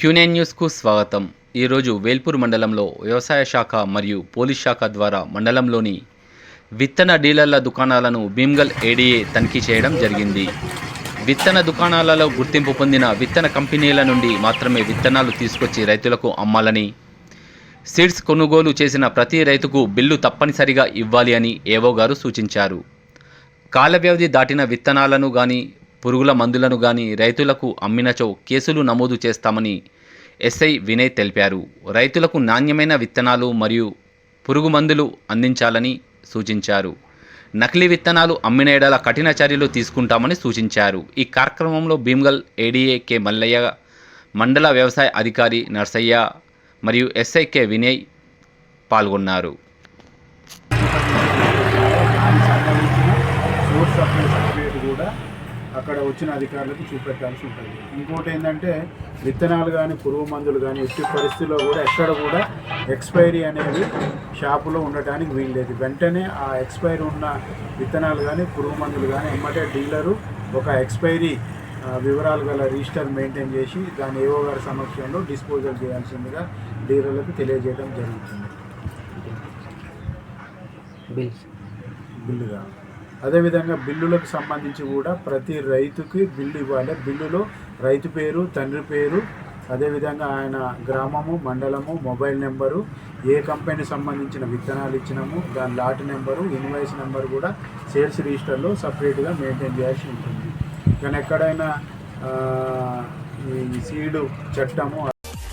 Quinine న్యూస్కు స్వాగతం. ఈరోజు వేల్పూర్ మండలంలో వ్యవసాయ శాఖ మరియు పోలీస్ శాఖ ద్వారా మండలంలోని విత్తన డీలర్ల దుకాణాలను భీమ్గల్ ఏడీఏ తనిఖీ చేయడం జరిగింది. విత్తన దుకాణాలలో గుర్తింపు పొందిన విత్తన కంపెనీల నుండి మాత్రమే విత్తనాలు తీసుకొచ్చి రైతులకు అమ్మాలని సీడ్స్ కొనుగోలు చేసిన ప్రతి రైతుకు బిల్లు తప్పనిసరిగా ఇవ్వాలి అని ఏవో గారు సూచించారు. కాల వ్యవధి దాటిన విత్తనాలను కానీ పురుగుల మందులను గాని రైతులకు అమ్మినచో కేసులు నమోదు చేస్తామని ఎస్ఐ వినయ్ తెలిపారు. రైతులకు నాణ్యమైన విత్తనాలు మరియు పురుగు మందులు అందించాలని సూచించారు. నకిలీ విత్తనాలు అమ్మిన ఎడల కఠిన చర్యలు తీసుకుంటామని సూచించారు. ఈ కార్యక్రమంలో భీమ్గల్ ఏడీఏ కె మల్లయ్య మండల వ్యవసాయ అధికారి నర్సయ్య మరియు ఎస్ఐ కె వినయ్ పాల్గొన్నారు. కూడా అక్కడ వచ్చిన అధికారులకు చూపెట్టాల్సి ఉంటుంది. ఇంకోటి ఏంటంటే విత్తనాలు కానీ పురుగు మందులు కానీ ఎట్టి పరిస్థితుల్లో కూడా ఎక్కడ కూడా ఎక్స్పైరీ అనేది షాపులో ఉండటానికి వీల్లేదు. వెంటనే ఆ ఎక్స్పైరీ ఉన్న విత్తనాలు కానీ పురుగు మందులు కానీ ఎమ్మటే డీలరు ఒక ఎక్స్పైరీ వివరాలు గల రిజిస్టర్ మెయింటైన్ చేసి దాని ఏవో గారి సమక్షంలో డిస్పోజల్ చేయాల్సిందిగా డీలర్లకు తెలియజేయడం జరుగుతుంది. బిల్లుగా. అదేవిధంగా బిల్లులకు సంబంధించి కూడా ప్రతి రైతుకి బిల్లు ఇవ్వాలి. బిల్లులో రైతు పేరు తండ్రి పేరు అదేవిధంగా ఆయన గ్రామము మండలము మొబైల్ నెంబరు ఏ కంపెనీ సంబంధించిన విత్తనాలు ఇచ్చినాము దాని లాట్ నెంబరు ఇన్వాయిస్ నెంబర్ కూడా సేల్స్ రిజిస్టర్లో సపరేట్గా మెయింటైన్ చేయాల్సి ఉంటుంది. కానీ ఎక్కడైనా ఈ సీడు చట్టము